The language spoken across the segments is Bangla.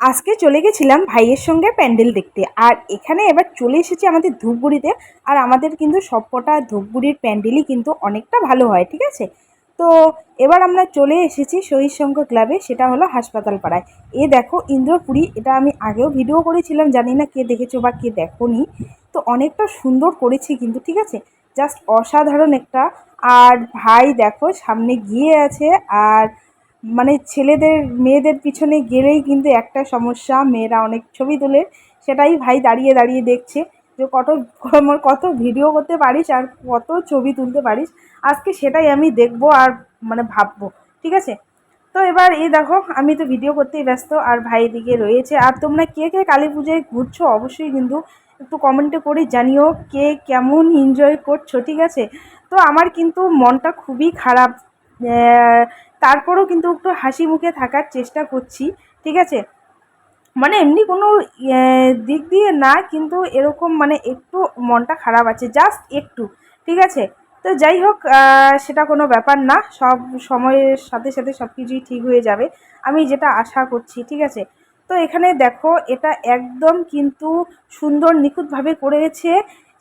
আজকে চলে গেছিলাম ভাইয়ের সঙ্গে প্যান্ডেল দেখতে। আর এখানে এবার চলে এসেছি আমাদের ধূপগুড়িতে। আর আমাদের কিন্তু সবকটা ধূপগুড়ির প্যান্ডেলই কিন্তু অনেকটা ভালো হয়, ঠিক আছে? তো এবার আমরা চলে এসেছি শহীদ সংঘ ক্লাবে, সেটা হলো হাসপাতাল পাড়ায় এ দেখো ইন্দ্রপুরী, এটা আমি আগেও ভিডিও করেছিলাম, জানি না কে দেখেছ বা কে দেখোনি। তো অনেকটা সুন্দর করেছি কিন্তু, ঠিক আছে? জাস্ট অসাধারণ একটা। আর ভাই দেখো সামনে গিয়ে আছে, আর মানে ছেলেদের, মেয়েদের পিছনে গেলেই কিন্তু একটা সমস্যা, মেয়েরা অনেক ছবি তোলে, সেটাই ভাই দাঁড়িয়ে দাঁড়িয়ে দেখছে যে কত, আমার কত ভিডিও করতে পারিস আর কত ছবি তুলতে পারিস। আজকে সেটাই আমি দেখব আর মানে ভাববো, ঠিক আছে? তো এবার এই দেখো, আমি তো ভিডিও করতেই ব্যস্ত আর ভাই দিকে রয়েছে। আর তোমরা কে কে কালী পুজোয় ঘুরছো অবশ্যই কিন্তু একটু কমেন্টে করে জানিও কে কেমন এনজয় করছ, ঠিক আছে? তো আমার কিন্তু মনটা খুবই খারাপ। তারপরেও কিন্তু একটু হাসি মুখে থাকার চেষ্টা করছি, ঠিক আছে? মানে এমনি কোনো দিক দিয়ে না, কিন্তু এরকম মানে একটু মনটা খারাপ আছে জাস্ট একটু, ঠিক আছে? তো যাই হোক সেটা কোনো ব্যাপার না, সব সময়ের সাথে সাথে সব কিছুই ঠিক হয়ে যাবে, আমি যেটা আশা করছি, ঠিক আছে? তো এখানে দেখো, এটা একদম কিন্তু সুন্দর নিখুঁতভাবে করেছে,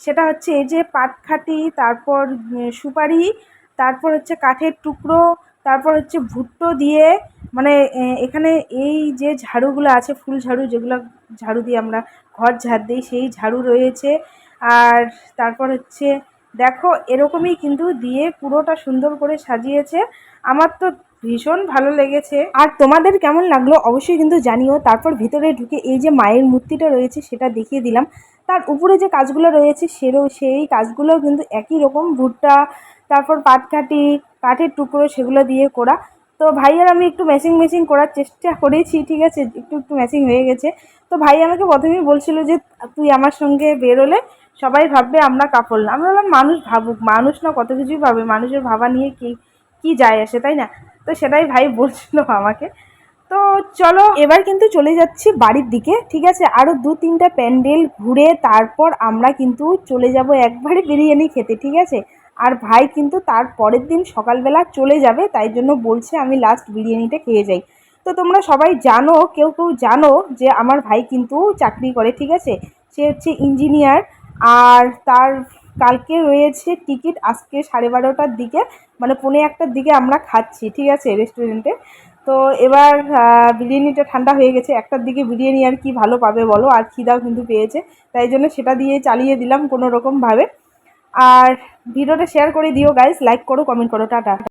সেটা হচ্ছে এই যে পাটখাটি, তারপর সুপারি তারপর হচ্ছে কাঠের টুকরো, তারপর হচ্ছে ভুট্টো দিয়ে মানে এখানে এই যে ঝাড়ুগুলো আছে, ফুল ঝাড়ু যেগুলো ঝাড়ু দিয়ে আমরা ঘর ঝাড় দিই, সেই ঝাড়ু রয়েছে। আর তারপর হচ্ছে, দেখো, এরকমই কিন্তু দিয়ে পুরোটা সুন্দর করে সাজিয়েছে। আমার তো ভীষণ ভালো লেগেছে। আর তোমাদের কেমন লাগল অবশ্যই কিন্তু জানিও। তারপর ভিতরে ঢুকে এই যে মায়ের মূর্তিটা রয়েছে, সেটা দেখিয়ে দিলাম। তার উপরে যে কাজগুলো রয়েছে, সেরও সেই কাজগুলো কিন্তু একই রকম। ভুট্টা তারপর পাটকাঠি, কাঠের টুকরো সেগুলো দিয়ে করা। তো ভাই আর আমি একটু ম্যাচিং ম্যাচিং করার চেষ্টা করেছি, ঠিক আছে? একটু একটু ম্যাচিং হয়ে গেছে। তো ভাই আমাকে প্রথমেই বলছিল যে, তুই আমার সঙ্গে বেরোলে সবাই ভাববে আমরা কাপড় না। আমি বললাম, মানুষ ভাবুক, মানুষ না কত কিছুই ভাবে। মানুষের ভাবা নিয়ে কি কি যায় আসে, তাই না? তো সেটাই ভাই বলছিল আমাকে। তো চলো, এবার কিন্তু চলে যাচ্ছি বাড়ির দিকে, ঠিক আছে? আরও দু তিনটা প্যান্ডেল ঘুরে তারপর আমরা কিন্তু চলে যাব একবারে বিরিয়ানি খেতে, ঠিক আছে? আর ভাই কিন্তু তার পরের দিন সকালবেলা চলে যাবে, তাই জন্য বলছে আমি লাস্ট বিরিয়ানিটা খেয়ে যাই। তো তোমরা সবাই জানো, কেউ কেউ জানো যে আমার ভাই কিন্তু চাকরি করে, ঠিক আছে? সে হচ্ছে ইঞ্জিনিয়ার আর তার কালকে রয়েছে টিকিট আজকে সাড়ে বারোটার দিকে মানে পৌনে একটার দিকে আমরা খাচ্ছি, ঠিক আছে রেস্টুরেন্টে তো এবার বিরিয়ানিটা ঠান্ডা হয়ে গেছে, একটার দিকে বিরিয়ানি আর কি ভালো পাবে বলো, আর খিদাও কিন্তু পেয়েছে, তাই জন্য সেটা দিয়ে চালিয়ে দিলাম কোনো রকমভাবে আর ভিডিওটা শেয়ার করে দিও গাইজ লাইক করো কমেন্ট করো. টাটা